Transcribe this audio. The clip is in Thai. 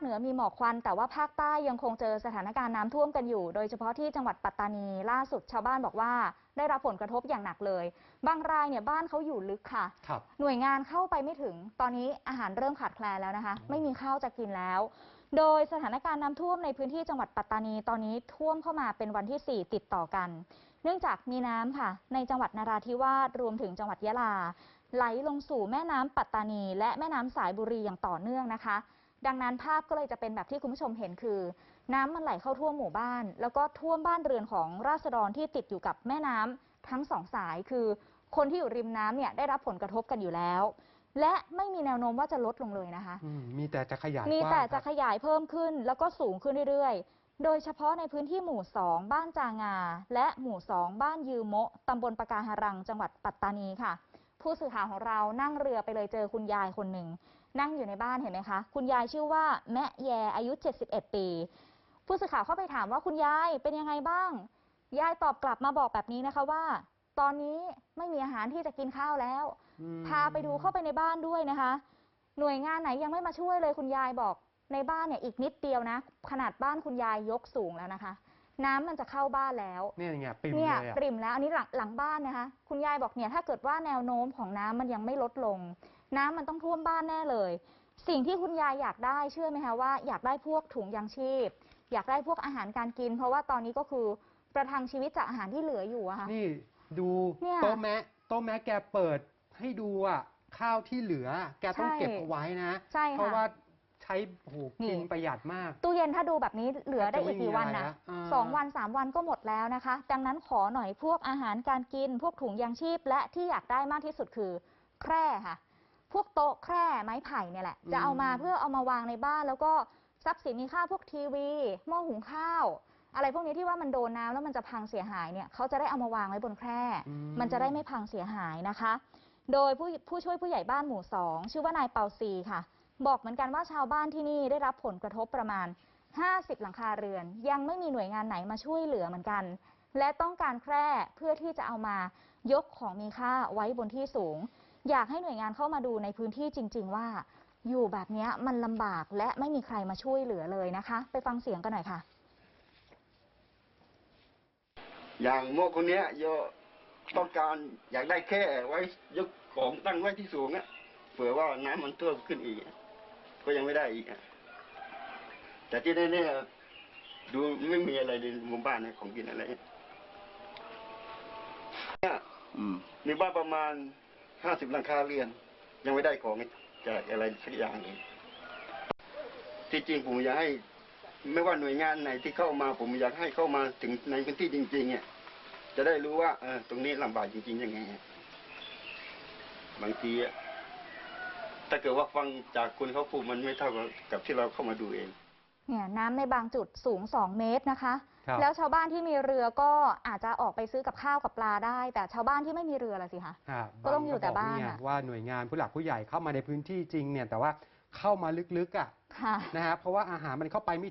เหนือมีหมอกควัน แต่ว่าภาคใต้ยังคงเจอสถานการณ์น้ำท่วมกันอยู่ โดยเฉพาะที่จังหวัดปัตตานีล่าสุดชาวบ้านบอกว่า ได้รับผลกระทบอย่างหนักเลย บางรายเนี่ยบ้านเขาอยู่ลึกค่ะ ครับหน่วยงานเข้าไปไม่ถึง ตอนนี้อาหารเริ่มขาดแคลนแล้วนะคะ ไม่มีข้าวจะกินแล้ว โดยสถานการณ์น้ำท่วมในพื้นที่จังหวัดปัตตานีตอนนี้ท่วมเข้ามาเป็นวันที่ 4 ติดต่อกัน เนื่องจากมีน้ำค่ะ ในจังหวัดนราธิวาสรวมถึงจังหวัดยะลา ไหลลงสู่แม่น้ำปัตตานี และแม่น้ำสายบุรีอย่างต่อเนื่องนะคะ ดังนั้นภาพก็เลยจะเป็นแบบที่คุณผู้ชมเห็นคือ น้ำมันไหลเข้าท่วมหมู่บ้าน แล้วก็ท่วมบ้านเรือนของราษฎรที่ติดอยู่กับแม่น้ำทั้งสองสายคือ คนที่อยู่ริมน้ำเนี่ยได้รับผลกระทบกันอยู่แล้ว และไม่มีแนวโน้มว่าจะลดลงเลยนะคะ อืมมีแต่จะขยายมีกว้างแต่คจะรับ ขยายเพิ่มขึ้นแล้วก็สูงขึ้นเรื่อยๆ โดยเฉพาะในพื้นที่หมู่ 2 บ้านจางา และหมู่ 2 บ้านยืมโมะตำบลปะการหารัง จังหวัดปัตตานีค่ะ ผู้สื่อข่าวของเรานั่งเรือไปเลยเจอคุณยายคนหนึ่ง นั่งอยู่ในบ้านเห็นไหมคะ คุณยายชื่อว่าแม่แยอายุ 71 ปี ผู้สื่อข่าวเข้าไปถามว่าคุณยายเป็นยังไงบ้าง ยายตอบกลับมาบอกแบบนี้นะคะว่า ตอนนี้ไม่มีอาหารที่จะกินข้าวแล้วอืมพาไปดูเข้าไปในบ้านด้วยนะคะ หน่วยงานไหนยังไม่มาช่วยเลยคุณยายบอกในบ้านเนี่ยอีกนิดเดียวนะ ขนาดบ้านคุณยายยกสูงแล้วนะคะ น้ำมันจะเข้าบ้านแล้วเนี่ยไงปิ่มเนี่ยเลยอะ ปริ่มแล้วอันนี้หลังหลังบ้านนะคะ คุณยายบอกเนี่ยถ้าเกิดว่าแนวโน้มของน้ำมันยังไม่ลดลง น้ำมันต้องท่วมบ้านแน่เลย สิ่งที่คุณยายอยากได้เชื่อไหมคะว่าอยากได้พวกถุงยางชีพ อยากได้พวกอาหารการกิน เพราะว่าตอนนี้ก็คือประทังชีวิตจากอาหารที่เหลืออยู่อะค่ะ นี่ดูเนี่ยโต๊ะแมะโต๊ะแมะแกเปิดให้ดูอะข้าวที่เหลือ แกต้องใช่เก็บเอาไว้นะ ใช่เพราะค่ะว่าใช้โอ้โหนี่ กินประหยัดมาก ตู้เย็นถ้าดูแบบนี้เหลือได้แทบจะอีกกี่ไม่มีวันอะไรนะแล้วอ่า สองวันสามวันก็หมดแล้วนะคะ ดังนั้นขอหน่อยพวกอาหารการกิน พวกถุงยางชีพ และที่อยากได้มากที่สุดคือ แคร่ค่ะ พวกโต๊ะแคร่ไม้ไผ่เนี่ยแหละ จะเอามาเพื่อเอามาวางในบ้าน แล้วก็ทรัพย์สินมีค่าพวกทีวีหม้อหุงข้าว อะไรพวกนี้ที่ว่ามันโดนน้ำแล้วมันจะพังเสียหายเนี่ยเขาจะได้เอามาวางไว้บนแคร่อืมันจะได้ไม่พังเสียหายนะคะ โดยผู้ผู้ช่วยผู้ใหญ่บ้านหมู่สองชื่อว่านายเปาซีค่ะ บอกเหมือนกันว่าชาวบ้านที่นี่ได้รับผลกระทบประมาณ 50 หลังคาเรือน ยังไม่มีหน่วยงานไหนมาช่วยเหลือเหมือนกัน และต้องการแคร่เพื่อที่จะเอามายกของมีค่าไว้บนที่สูง อยากให้หน่วยงานเข้ามาดูในพื้นที่จริง ๆ ว่า อยู่แบบเนี้ยมันลำบากและไม่มีใครมาช่วยเหลือเลยนะคะ ไปฟังเสียงกันหน่อยค่ะ อย่างโมคนเนี้ยโยต้องการอยากได้แค่ไว้ยกของตั้งไว้ที่สูงอะเผื่อว่าน้ำมันท่วมขึ้นอีกอะก็ยังไม่ได้อีกอะแต่ที่แน่ๆดูไม่มีอะไรในหมู่บ้านนะของกินอะไรเนี่ยอืม มีบ้านประมาณ ห้าสิบหลังคาเรือน ยังไม่ได้ของจากอะไรสักอย่างเลยที่จริงผมอยากให้ ไม่ว่าหน่วยงานไหนที่เข้ามา ผมอยากให้เข้ามาถึงในพื้นที่จริงๆเนี่ยจะได้รู้ว่าเออตรงนี้ลำบากจริงๆยังไงบางทีถ้าเกิดว่าฟังจากคนเขาพูดมันไม่เท่ากับที่เราเข้ามาดูเอง เนี่ยน้ำในบางจุดสูง 2 เมตรนะคะ ครับ แล้วชาวบ้านที่มีเรือก็อาจจะออกไปซื้อกับข้าวกับปลาได้ แต่ชาวบ้านที่ไม่มีเรือละสิคะ อ่าก็ต้องอยู่แต่บ้านเยอะ ว่าหน่วยงานผู้หลักผู้ใหญ่เข้ามาในพื้นที่จริงเนี่ยแต่ว่าเข้ามาลึกๆอะค่ะ นะฮะเพราะว่าอาหารมันเข้าไปไม่